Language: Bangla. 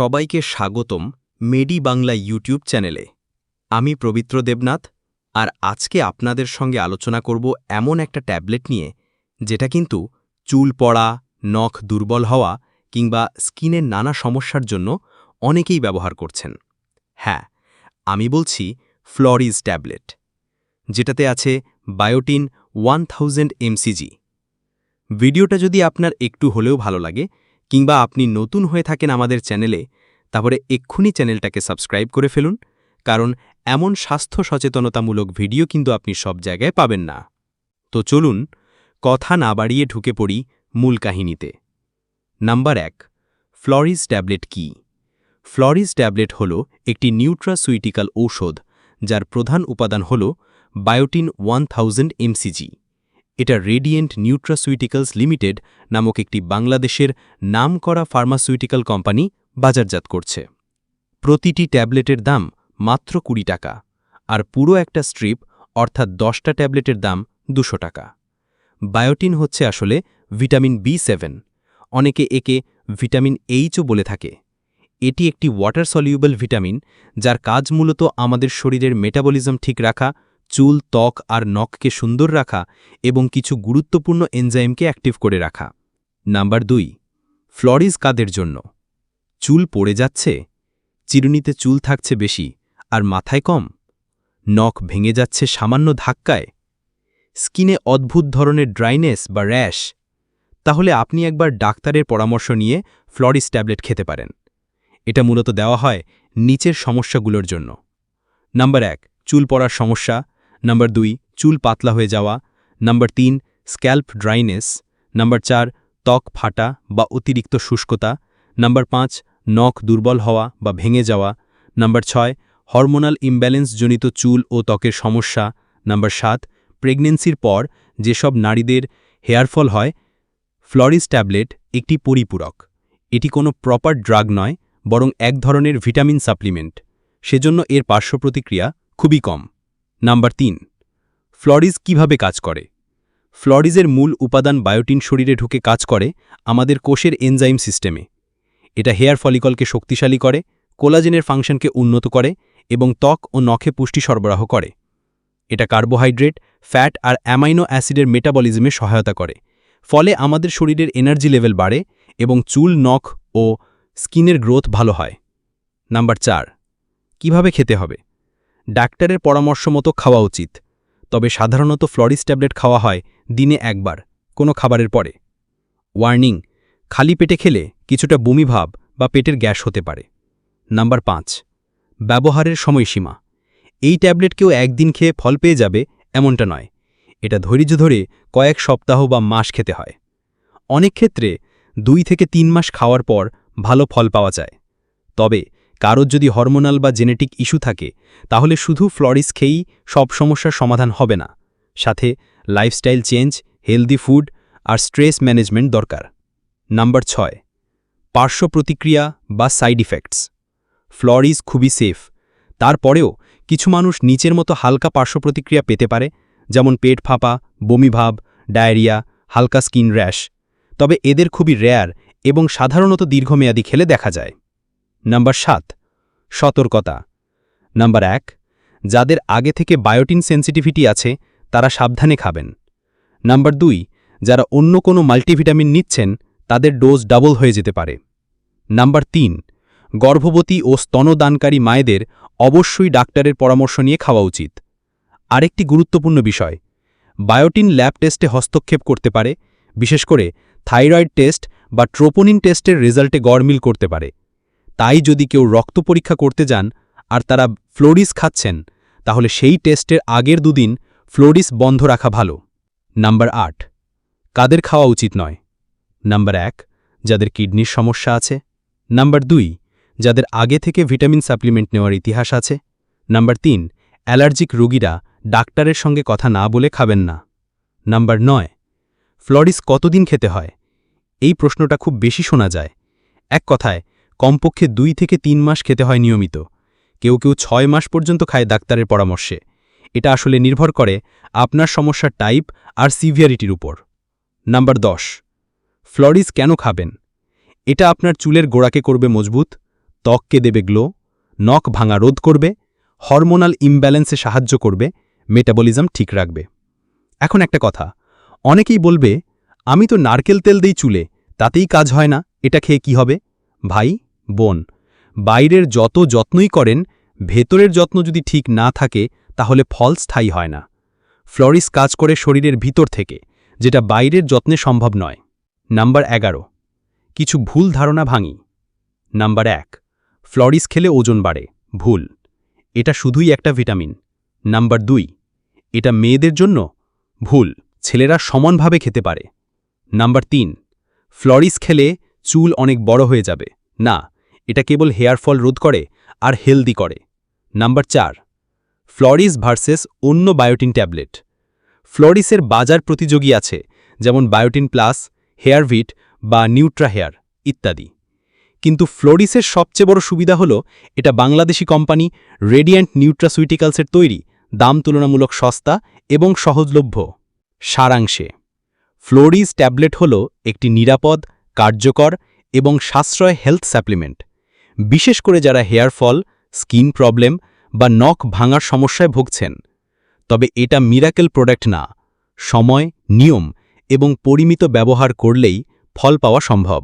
সবাইকে স্বাগতম মেডি বাংলা ইউটিউব চ্যানেলে। আমি পবিত্র দেবনাথ, আর আজকে আপনাদের সঙ্গে আলোচনা করব এমন একটা ট্যাবলেট নিয়ে, যেটা কিন্তু চুল পড়া, নখ দুর্বল হওয়া কিংবা স্কিনের নানা সমস্যার জন্য অনেকেই ব্যবহার করছেন। হ্যাঁ আমি বলছি ফ্লরিজ ট্যাবলেট, যেটাতে আছে বায়োটিন ওয়ান থাউজেন্ড এমসিজি। ভিডিওটা যদি আপনার একটু হলেও ভালো লাগে কিংবা আপনি নতুন হয়ে থাকেন আমাদের চ্যানেলে তারপরে এক্ষুনি চ্যানেলটাকে সাবস্ক্রাইব করে ফেলুন, কারণ এমন স্বাস্থ্য সচেতনতামূলক ভিডিও কিন্তু আপনি সব জায়গায় পাবেন না। তো চলুন, কথা না বাড়িয়ে ঢুকে পড়ি মূল কাহিনীতে। নাম্বার এক ফ্লরিজ ট্যাবলেট কি? ফ্লরিজ ট্যাবলেট হল একটি নিউট্রাসুইটিক্যাল ঔষধ, যার প্রধান উপাদান হল বায়োটিন ওয়ান থাউজেন্ড এমসিজি। এটা রেডিয়েন্ট নিউট্রাসুইটিক্যালস লিমিটেড নামক একটি বাংলাদেশের নামকরা ফার্মাসুইটিক্যাল কোম্পানি বাজারজাত করছে। প্রতিটি ট্যাবলেটের দাম মাত্র কুড়ি টাকা আর পুরো একটা স্ট্রিপ অর্থাৎ দশটা ট্যাবলেটের দাম দুশো টাকা। বায়োটিন হচ্ছে আসলে ভিটামিন বি সেভেন। অনেকে একে ভিটামিন এইচও বলে থাকে। এটি একটি ওয়াটার সলিউবল ভিটামিন যার কাজ মূলত আমাদের শরীরের মেটাবলিজম ঠিক রাখা চুল, ত্বক আর নখকে সুন্দর রাখা এবং কিছু গুরুত্বপূর্ণ এনজাইমকে অ্যাক্টিভ করে রাখা। নাম্বার দুই ফ্লরিজ কাদের জন্য? চুল পড়ে যাচ্ছে, চিরুনিতে চুল থাকছে বেশি, আর মাথায় কম? নখ ভেঙে যাচ্ছে সামান্য ধাক্কায়? স্কিনে অদ্ভুত ধরনের ড্রাইনেস বা র্যাশ? তাহলে আপনি একবার ডাক্তারের পরামর্শ নিয়ে ফ্লরিস ট্যাবলেট খেতে পারেন। এটা মূলত দেওয়া হয় নিচের সমস্যাগুলোর জন্য। নাম্বার এক, চুল পড়ার সমস্যা নাম্বার দুই, চুল পাতলা হয়ে যাওয়া। নাম্বার তিন স্ক্যাল্প ড্রাইনেস নাম্বার চার, ত্বক ফাটা বা অতিরিক্ত শুষ্কতা। নাম্বার পাঁচ, নখ দুর্বল হওয়া বা ভেঙে যাওয়া। নাম্বার ছয় হরমোনাল ইমব্যালেন্সজনিত চুল ও ত্বকের সমস্যা। নাম্বার সাত প্রেগনেন্সির পর যেসব নারীদের হেয়ারফল হয় ফ্লরিস ট্যাবলেট একটি পরিপূরক। এটি কোনো প্রপার ড্রাগ নয়, বরং এক ধরনের ভিটামিন সাপ্লিমেন্ট সেজন্য এর পার্শ্ব প্রতিক্রিয়া খুবই কম। নাম্বার তিন ফ্লরিজ কীভাবে কাজ করে? ফ্লরিজের মূল উপাদান বায়োটিন শরীরে ঢুকে কাজ করে আমাদের কোষের এনজাইম সিস্টেমে। এটা হেয়ার ফলিকলকে শক্তিশালী করে, কোলাজেনের ফাংশনকে উন্নত করে এবং ত্বক ও নখে পুষ্টি সরবরাহ করে। এটা কার্বোহাইড্রেট, ফ্যাট আর অ্যামাইনো অ্যাসিডের মেটাবলিজমে সহায়তা করে। ফলে আমাদের শরীরের এনার্জি লেভেল বাড়ে এবং চুল, নখ ও স্কিনের গ্রোথ ভালো হয়। নাম্বার চার, কীভাবে খেতে হবে? ডাক্তারের পরামর্শ মতো খাওয়া উচিত, তবে সাধারণত ফ্লরিস ট্যাবলেট খাওয়া হয় দিনে একবার, কোনো খাবারের পরে। ওয়ার্নিং, খালি পেটে খেলে কিছুটা বমিভাব বা পেটের গ্যাস হতে পারে। নাম্বার পাঁচ, ব্যবহারের সময়সীমা। এই ট্যাবলেট কেউ একদিন খেয়ে ফল পেয়ে যাবে এমনটা নয়। এটা ধৈর্য ধরে কয়েক সপ্তাহ বা মাস খেতে হয়। অনেক ক্ষেত্রে দুই থেকে তিন মাস খাওয়ার পর ভালো ফল পাওয়া যায়। তবে কারোর যদি হরমোনাল বা জেনেটিক ইস্যু থাকে, তাহলে শুধু ফ্লরিস খেয়েই সব সমস্যার সমাধান হবে না। সাথে, লাইফস্টাইল চেঞ্জ, হেলদি ফুড আর স্ট্রেস ম্যানেজমেন্ট দরকার। নাম্বার ছয়, পার্শ্ব প্রতিক্রিয়া বা সাইড ইফেক্টস। ফ্লরিস খুবই সেফ। তারপরেও, কিছু মানুষ নিচের মতো হালকা পার্শ্ব প্রতিক্রিয়া পেতে পারে, যেমন পেট ফাঁপা বমিভাব ডায়রিয়া, হালকা স্কিন র্যাশ। তবে এদের খুবই রেয়ার এবং সাধারণত দীর্ঘমেয়াদী খেলে দেখা যায়। নাম্বার সাত, সতর্কতা। নাম্বার এক, যাদের আগে থেকে বায়োটিন সেন্সিটিভিটি আছে, তারা সাবধানে খাবেন। নাম্বার দুই, যারা অন্য কোনো মাল্টিভিটামিন নিচ্ছেন, তাদের ডোজ ডাবল হয়ে যেতে পারে। নাম্বার তিন, গর্ভবতী ও স্তনদানকারী মায়েদের অবশ্যই ডাক্তারের পরামর্শ নিয়ে খাওয়া উচিত। আরেকটি গুরুত্বপূর্ণ বিষয়, বায়োটিন ল্যাব টেস্টে হস্তক্ষেপ করতে পারে, বিশেষ করে থাইরয়েড টেস্ট বা ট্রোপোনিন টেস্টের রেজাল্টে গড়মিল করতে পারে। তাই যদি কেউ রক্ত পরীক্ষা করতে যান আর তারা ফ্লোরিস খাচ্ছেন, তাহলে সেই টেস্টের আগের দুদিন ফ্লোরিস বন্ধ রাখা ভালো। নাম্বার আট, কাদের খাওয়া উচিত নয়? নাম্বার এক, যাদের কিডনির সমস্যা আছে। নাম্বার দুই, যাদের আগে থেকে ভিটামিন সাপ্লিমেন্ট নেওয়ার ইতিহাস আছে। নাম্বার তিন, অ্যালার্জিক রোগীরা ডাক্তারের সঙ্গে কথা না বলে খাবেন না। নাম্বার নয়, ফ্লরিস কতদিন খেতে হয়? এই প্রশ্নটা খুব বেশি শোনা যায়। এক কথায় কমপক্ষে দুই থেকে তিন মাস খেতে হয় নিয়মিত। কেউ কেউ ছয় মাস পর্যন্ত খায় ডাক্তারের পরামর্শে। এটা আসলে নির্ভর করে আপনার সমস্যার টাইপ আর সিভিয়ারিটির উপর। নাম্বার দশ, ফ্লরিস কেন খাবেন? এটা আপনার চুলের গোড়াকে করবে মজবুত, ত্বককে দেবে গ্লো, নখ ভাঙা রোধ করবে, হরমোনাল ইমব্যালেন্সে সাহায্য করবে, মেটাবলিজম ঠিক রাখবে। এখন একটা কথা, অনেকেই বলবে, আমি তো নারকেল তেল দেই চুলে, তাতেই কাজ হয় না, এটা খেয়ে কি হবে? ভাই বোন, বাইরের যত যত্নই করেন, ভেতরের যত্ন যদি ঠিক না থাকে, তাহলে ফল স্থায়ী হয় না। ফ্লরিস কাজ করে শরীরের ভিতর থেকে, যেটা বাইরের যত্নে সম্ভব নয়। নাম্বার এগারো, কিছু ভুল ধারণা ভাঙি। নাম্বার এক, ফ্লরিস খেলে ওজন বাড়ে, ভুল। এটা শুধুই একটা ভিটামিন। নাম্বার দুই, এটা মেয়েদের জন্য ভুল, ছেলেরা সমানভাবে খেতে পারে। নাম্বার তিন, ফ্লরিস খেলে চুল অনেক বড় হয়ে যাবে। না এটা কেবল হেয়ার ফল রোধ করে আর হেলদি করে। নাম্বার চার, ফ্লোরিস ভার্সেস অন্য বায়োটিন ট্যাবলেট। ফ্লরিসের বাজার প্রতিযোগী আছে, যেমন বায়োটিন প্লাস হেয়ারভিট বা নিউট্রা হেয়ার ইত্যাদি। কিন্তু ফ্লোরিসের সবচেয়ে বড় সুবিধা হল, এটা বাংলাদেশি কোম্পানি রেডিয়েন্ট নিউট্রাসুইটিক্যালসের তৈরি, দাম তুলনামূলক সস্তা এবং সহজলভ্য। সারাংশে, ফ্লোরিস ট্যাবলেট হল একটি নিরাপদ, কার্যকর এবং সাশ্রয় হেলথ সাপ্লিমেন্ট। বিশেষ করে যারা হেয়ার ফল, স্কিন প্রবলেম বা নখ ভাঙার সমস্যায় ভুগছেন। তবে এটা মিরাকেল প্রোডাক্ট না, সময়, নিয়ম এবং পরিমিত ব্যবহার করলেই ফল পাওয়া সম্ভব।